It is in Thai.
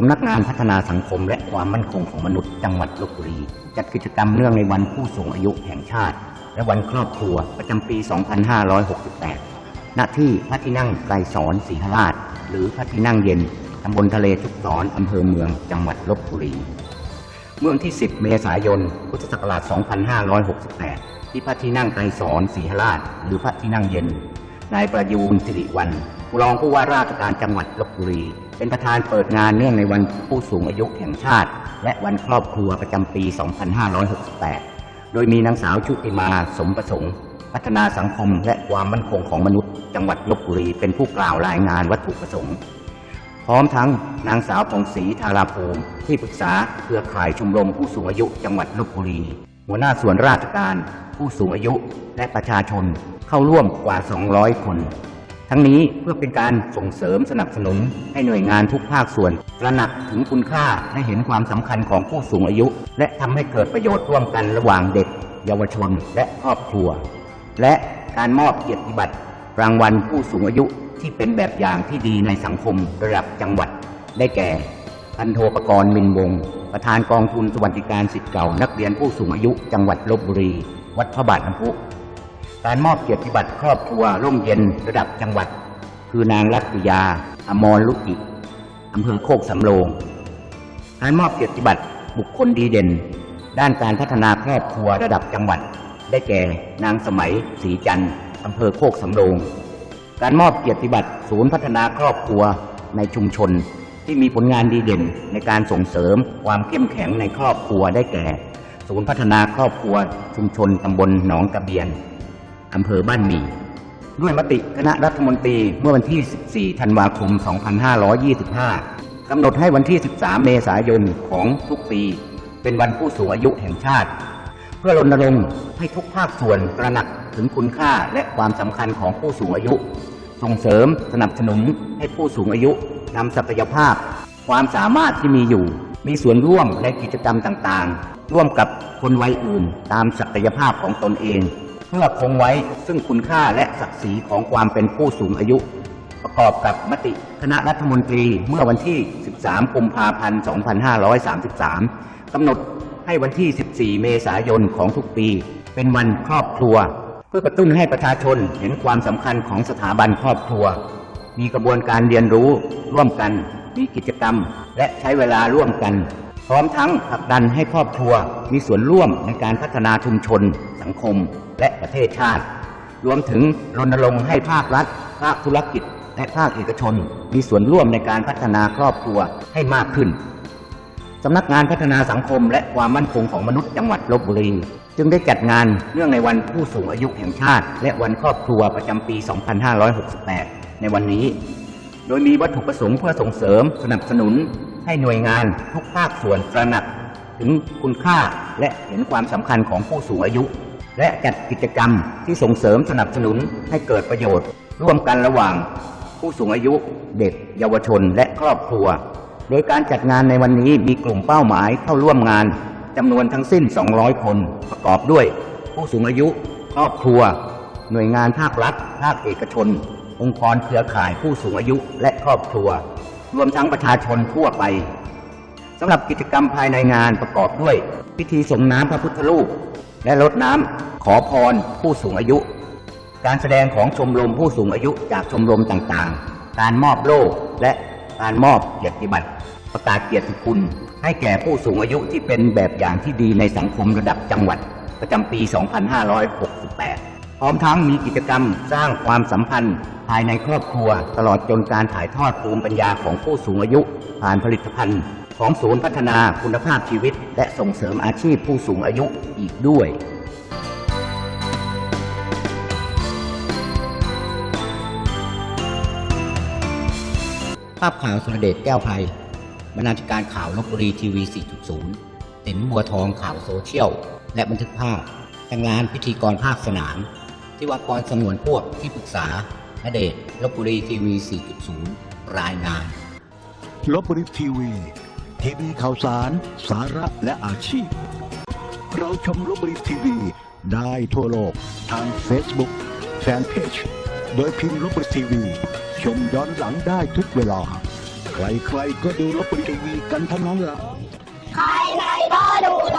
สำนักงานพัฒนาสังคมและความมั่นคงของมนุษย์จังหวัดลบบุรี จัดกิจกรรมเนื่องในวันผู้สูงอายุแห่งชาติ และวันครอบครัวประจำปี 2568 ณ ที่พระที่นั่งไกรสอนศรีหราช หรือพระที่นั่งเย็นตำบลทะเลทุกสอนอำเภอเมืองจังหวัดลบบุรี เมื่อวันที่ 10 เมษายน พุทธศักราช 2568 ที่พระที่นั่งไกรสอนศรีหราช หรือพระที่นั่งเย็นนายประยูนสิริวันรองผู้ว่าราชการจังหวัดลบบุรี เป็นประธานเปิดงานเนื่องในวันผู้สูงอายุแห่งชาติ และวันครอบครัวประจำปี 2568 โดยมีนางสาวชุติมาสมประสงค์ พัฒนาสังคมและความมั่นคงของมนุษย์ จังหวัดลบบุรี เป็นผู้กล่าวรายงานวัตถุประสงค์ พร้อมทั้งนางสาวพงศรีธาราภูมิที่ปรึกษาเครือข่ายชมรมผู้สูงอายุจังหวัดลบบุรี หัวหน้าส่วนราชการ ผู้สูงอายุและประชาชนเข้าร่วมกว่า 200 คน ทั้งนี้เพื่อเป็นการส่งเสริมสนับสนุนให้หน่วยงานทุกภาคส่วนตระหนักถึงคุณค่าและเห็นความสำคัญของผู้สูงอายุ และทำให้เกิดประโยชน์ร่วมกันระหว่างเด็ก เยาวชนและครอบครัว และการมอบเกียรติบัตรรางวัลผู้สูงอายุที่เป็นแบบอย่างที่ดีในสังคมระดับจังหวัด ได้แก่พันโทปกรณ์มินวงศ์ประธานกองทุนสวัสดิการสิทธิ์เก่า นักเรียนผู้สูงอายุ จังหวัดลบบุรี วัดพระบาทน้ำพุ การมอบเกียรติบัตรครอบครัวร่มเย็นระดับจังหวัด คือนางรัตยา อมรลุกิอำเภอโคกสำโรงการมอบเกียรติบัตรบุคคลดีเด่น ด้านการพัฒนาครอบครัวระดับจังหวัด ได้แก่นางสมัยศรีจันทร์อำเภอโคกสำโรงการมอบเกียรติบัตรศูนย์พัฒนาครอบครัวในชุมชน ที่มีผลงานดีเด่นในการส่งเสริมความเข้มแข็งในครอบครัวได้แก่ ศูนย์พัฒนาครอบครัวชุมชนตำบลหนองกระเบียน อำเภอบ้านหมี่ด้วยมติคณะรัฐมนตรีเมื่อวันที่ 14 ธันวาคม 2525 กำหนดให้วันที่ 13 เมษายนของทุกปี เป็นวันผู้สูงอายุแห่งชาติ เพื่อรณรงค์ให้ทุกภาคส่วนตระหนักถึงคุณค่าและความสำคัญของผู้สูงอายุ ส่งเสริมสนับสนุนให้ผู้สูงอายุนำศักยภาพ ความสามารถที่มีอยู่ มีส่วนร่วมในกิจกรรมต่างๆ ร่วมกับคนวัยอื่นตามศักยภาพของตนเอง เพื่อคงไว้ซึ่งคุณค่าและศักดิ์ศรีของความเป็นผู้สูงอายุ ประกอบกับมติคณะรัฐมนตรีเมื่อวันที่ 13 กุมภาพันธ์ 2533 กำหนดให้วันที่ 14 เมษายนของทุกปี เป็นวันครอบครัว เพื่อกระตุ้นให้ประชาชนเห็นความสำคัญของสถาบันครอบครัว มีกระบวนการเรียนรู้ร่วมกันมีกิจกรรม และใช้เวลาร่วมกัน พร้อมทั้งผลักดันให้ครอบครัวมีส่วนร่วมในการพัฒนาชุมชน สังคม และประเทศชาติ รวมถึงรณรงค์ให้ภาครัฐ ภาคธุรกิจ และภาคเอกชน มีส่วนร่วมในการพัฒนาครอบครัวให้มากขึ้นสำนักงานพัฒนาสังคม และความมั่นคงของมนุษย์จังหวัดลบบุรี จึงได้จัดงานเนื่องในวันผู้สูงอายุแห่งชาติ และวันครอบครัวประจำปี 2568 ในวันนี้ โดยมีวัตถุประสงค์เพื่อส่งเสริม สนับสนุน ให้หน่วยงานทุกภาคส่วนตระหนัก ถึงคุณค่าและเห็นความสำคัญของผู้สูงอายุ และจัดกิจกรรมที่ส่งเสริมสนับสนุนให้เกิดประโยชน์ ร่วมกันระหว่าง ผู้สูงอายุเด็ก เยาวชนและครอบครัว โดยการจัดงานในวันนี้มีกลุ่มเป้าหมายเข้าร่วมงานจำนวนทั้งสิ้น 200 คน ประกอบด้วย ผู้สูงอายุ ครอบครัว หน่วยงานภาครัฐ ภาคเอกชน องค์กรเครือข่ายผู้สูงอายุและครอบครัว รวมทั้งประชาชนทั่วไปสำหรับกิจกรรมภายในงานประกอบด้วย พิธีส่งน้ำพระพุทธรูป และรดน้ำขอพรผู้สูงอายุ การแสดงของชมรมผู้สูงอายุจากชมรมต่างๆ การมอบโล่และการมอบเกียรติบัตรประกาศเกียรติคุณ ให้แก่ผู้สูงอายุที่เป็นแบบอย่างที่ดีในสังคมระดับจังหวัด ประจำปี 2568 พร้อมทั้งมีกิจกรรมสร้างความสัมพันธ์ ภายในครอบครัว ตลอดจนการถ่ายทอดภูมิปัญญาของผู้สูงอายุ ผ่านผลิตภัณฑ์ ของศูนย์พัฒนาคุณภาพชีวิต และส่งเสริมอาชีพผู้สูงอายุอีกด้วยภาพข่าวสุรเดชแก้วภัย บรรณาธิการข่าวลบบุรีทีวี 4.0ติ๋มบัวทองข่าวโซเชียล และบันทึกภาพทางงานพิธีกรภาคสนาม ที่วากรสงวนพวกที่ปรึกษา ณเดชน์ลบบุรีทีวี 4.0 รายงานลบบุรีทีวี ทีวีข่าวสาร สาระและอาชีพ เราชมลบบุรีทีวี ได้ทั่วโลกทาง Facebook Fanpage โดยพิมพ์ลบบุรีทีวี ชมย้อนหลังได้ทุกเวลา ใครๆก็ดูลบบุรีทีวีกันทั้งนั้นละใครใครก็ดูล